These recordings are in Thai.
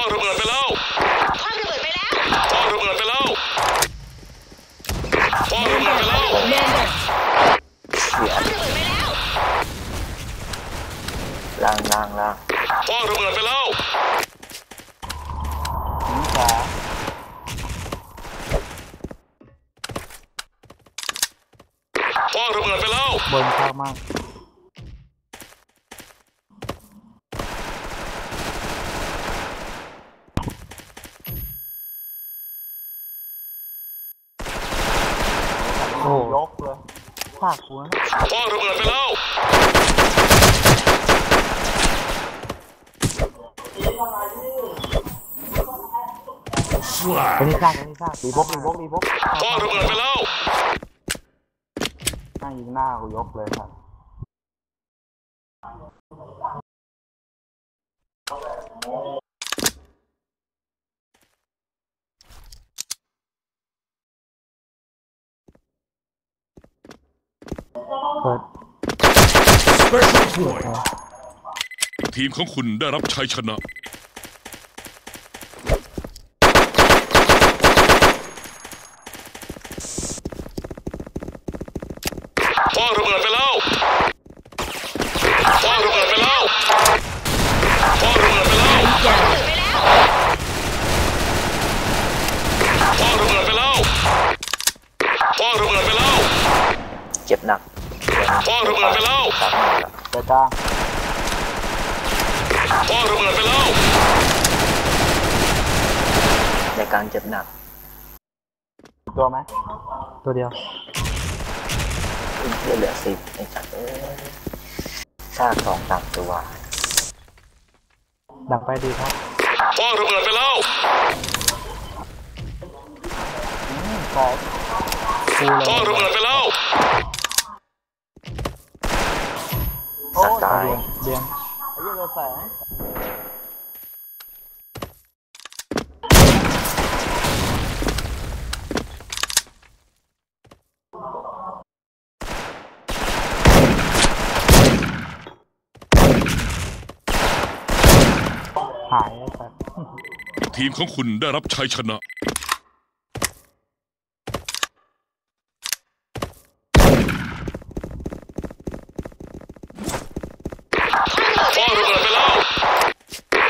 พ่อระเบิดไปแล้วคว้างระเบิดไปแล้วพ่อระเบิดไปแล้วพ่อระเบิดไปแล้ว Commander เสียคว้างระเบิดไปแล้วล่างล่างล่างพ่อระเบิดไปแล้วหินขวาพ่อระเบิดไปแล้วบนข้างมากโอ้ยกเลย ภาคหัวพ่อระเบิดไปแล้วอันนี้ซากอันนี้ซากรีบกรีบกรีบกพ่อระเบิดไปแล้ว หน้ายิงหน้ากูยกเลยครับ เปิด Special point ทีมของคุณได้รับชัยชนะพ่อระเบิดไปแล้วพ่อระเบิดไปแล้วพ่อระเบิดไปแล้ว ระเบิดไปแล้ว พ่อระเบิดไปแล้วพ่อระเบิดไปแล้ว เจ็บหนัก พ่อระเบิดไปแล้ว ครับมากอะ เปิด กลางพ่อระเบิดไปแล้วในกลางเจ็บหนัก ตัวไหมตัวเดียวขึ้นเพื่อเหลือสิบไอ้จัดเอ้ยซากสองสามตัวดักไปดีครับพ่อระเบิดไปแล้วอืมสองฟูเลยพ่อระเบิดไปแล้ว โอ้ย ตายเดียงไอ้เหี้ยเราแสงหายไอ้สัสทีมของคุณได้รับชัยชนะ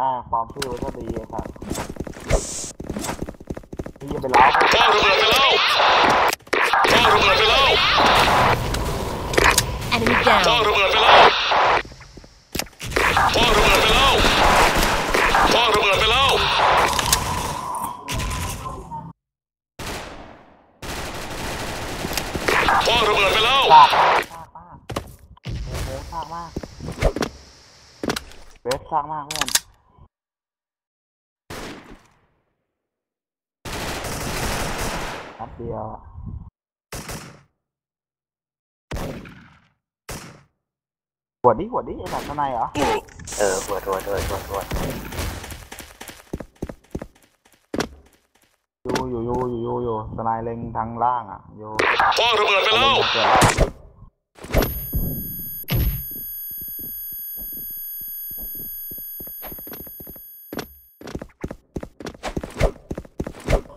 อระเบิดไปแล้ว พ่อระเบิดไปแล้วทีมของคุณได้รับชัยชนะพ่อระเบิดไปแล้วแม่ความฟิวก็ดีไอ้สัสพี่จะไปล้าวพ่อระเบิดไปแล้วพ่อระเบิดไปแล้ว Enemy พ่อ down ระเบิดไปแล้วพ่อระเบิดไปแล้วพ่อระเบิดไปแล้วพ่อระเบิดไปแล้วซากซากมากเบสซากมากเบสซากมากเพื่อน แป๊บเดียวอะหัวดดิหัวดดิไอ้สัตว์ข้างในเหรอ เออหัวตัวตัวตัวตัวอยู่อยู่อยู่อยู่อยู่อยู่สไนเล็งทางล่างอะอยู่พ่อระเบิดไปแล้ว เกิดแล้ว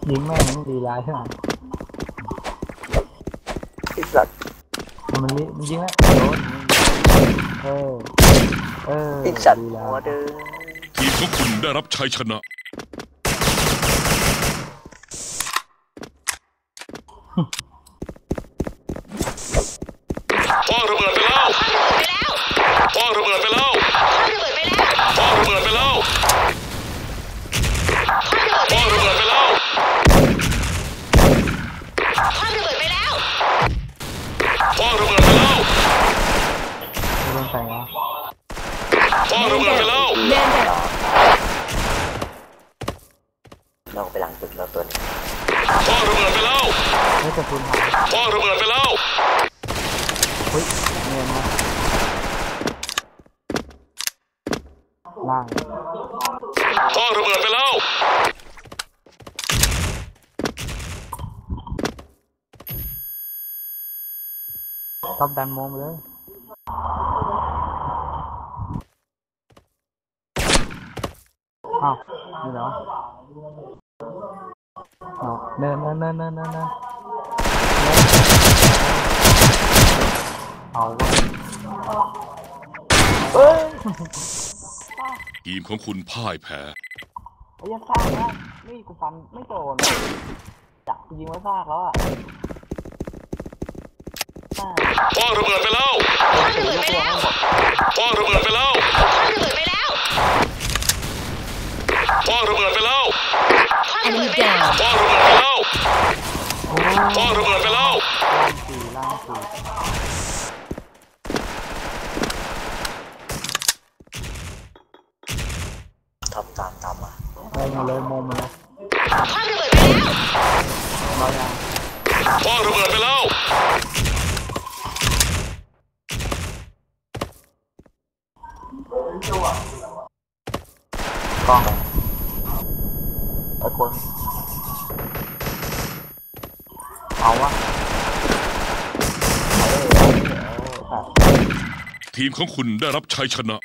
ยิงแม่งมันดีร้ายใช่ไหมไอ้ สัตว์มันนี่มันยิงแล้วโดนเออเออไอ้สัตว์ดีแล้วหัวเด้อทีมของคุณได้รับชัยชนะพ่อระเบิดไปแล้วคว้างระเบิดไปแล้ว ครวะพ่อระเบิดไปแล้วนอกไปหลังตึกเราตัวนี้พ่อระเบิดไปแล้วไม่จะพุณหายพ่อระเบิดไปแล้วเฮ้ยเนียมากล่างพ่อระเบิดไปแล้วต้องดันมองเลย อ้าวนี่เหรอเอาเนินเนินเนินเนินเนินเนินเอาวะเอ้ยทีมของคุณพ่ายแพ้ ไอ้ยันซากแล้วนี่กูฟันไม่โดนจับกูยิงไว้ซากแล้วอะซากคว้างระเบิดไปแล้ว คว้างระเบิดไปแล้ว โอ้คว้างระเบิดไปแล้วล่างสี่ล่างสี่ทำตามตามมาได้มาเลยโมมาเลยคว้างระเบิดไปแล้วเรายังคว้างระเบิดไปแล้ว กล้องไอ้คน เอาวะทีมของคุณได้รับชัยชนะ